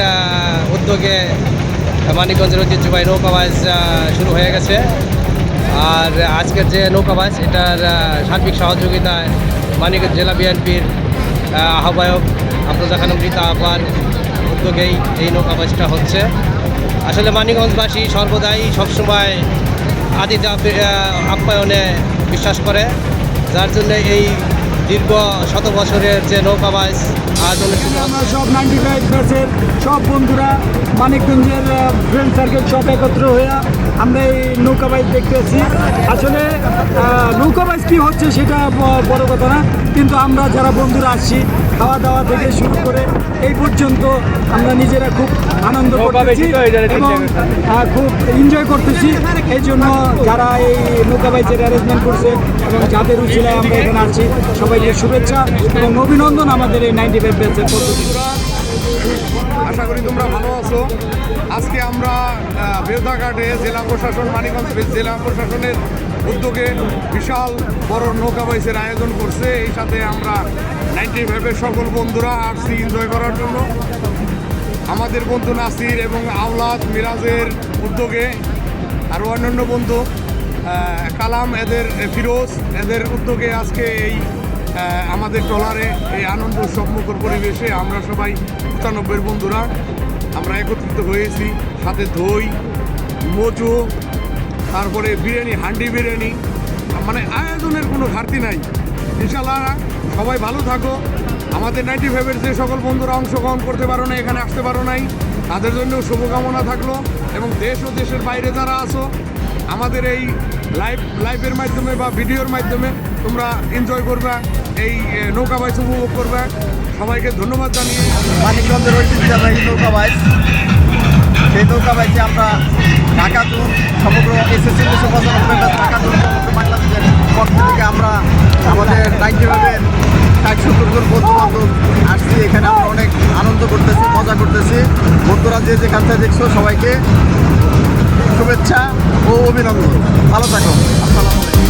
আহ, উদ্যোগে মানিকগঞ্জের ঐতিহ্যবাহী নৌকাবাজ শুরু হয়ে গেছে। আর আজকের যে নৌকাবাজ এটার সার্বিক সহযোগিতায় মানিকগঞ্জ জেলা বিএনপির আহ্বায়ক আফরোজা খানম রীতা আহ্বান উদ্যোগেই এই নৌকাবাজটা হচ্ছে। আসলে মানিকগঞ্জবাসী সর্বদাই সবসময় আদিতে আপ- আপ্যায়নে বিশ্বাস করে। যার জন্য এই দীর্ঘ শত বছরের যে নৌকাবাজ আজ অনুষ্ঠিত আমরা সব নাইনটি ফাইভ ব্যাচের সব বন্ধুরা মানিকগঞ্জের ফ্রেন্ড সার্কেল সব একত্র হয়ে আমরা এই নৌকা দেখতে দেখতেছি। আসলে নৌকা বাইস কী হচ্ছে সেটা বড় কথা না। কিন্তু আমরা যারা বন্ধুরা আসছি খাওয়া দাওয়া থেকে শুরু করে এই পর্যন্ত আমরা নিজেরা খুব আনন্দ করতেছি এবং খুব এনজয় করতেছি। এই জন্য যারা এই নৌকা বাইচের অ্যারেঞ্জমেন্ট করছে এবং যাদের উচিলায় আমরা এখানে আছি সবাইকে শুভেচ্ছা এবং অভিনন্দন আমাদের এই নাইনটি ফাইভ ব্যাচের পদ্ধতি আশা করি তোমরা ভালো আছো। আজকে আমরা আহ, বেউদাঘাটে জেলা প্রশাসন মানিকগঞ্জ জেলা প্রশাসনের উদ্যোগে বিশাল বড় নৌকা বাইসের আয়োজন করছে। এই সাথে আমরা নাইনটি ফাইভের সকল বন্ধুরা আসছি এনজয় করার জন্য। আমাদের বন্ধু নাসির এবং আওলাদ মিরাজের উদ্যোগে আরও অন্যান্য বন্ধু কালাম এদের ফিরোজ এদের উদ্যোগে আজকে এই আমাদের ট্রলারে এই আনন্দ সম্মুখর পরিবেশে আমরা সবাই পঁচানব্বইয়ের বন্ধুরা, আমরা একত্রিত হয়েছি। সাথে দই, মজু তারপরে বিরিয়ানি, হান্ডি বিরিয়ানি মানে আয়োজনের কোনো ঘাটতি নাই। ইনশাল্লাহ সবাই ভালো থাকো। আমাদের নাইনটি ফাইভের যে সকল বন্ধুরা অংশগ্রহণ করতে পারো না এখানে আসতে পারো নাই, তাদের জন্য শুভকামনা থাকল। এবং দেশ ও দেশের বাইরে যারা আসো আমাদের এই লাইভ, লাইভের মাধ্যমে বা ভিডিওর মাধ্যমে তোমরা এনজয় করবে, এই নৌকা বাইচ উপভোগ করবে। সবাইকে ধন্যবাদ জানিয়ে মানিকগঞ্জের ঐতিহ্যবাহী নৌকা বাইচ সেই নৌকা বাইচে আমরা ঢাকা জোন সমগ্র এসএসসি দুশো পঁচানব্বই ঢাকা বাংলাদেশের পক্ষ থেকে আমরা আমাদের নাইনটিভাবে ষাট সত্তর জন বন্ধু বান্ধব আসছি। এখানে আমরা অনেক আনন্দ করতেছি, মজা করতেছি। বন্ধুরা যে যেখান থেকে দেখছ সবাইকে শুভেচ্ছা ও অভিনন্দন। ভালো থাকো। আসসালামু আলাইকুম।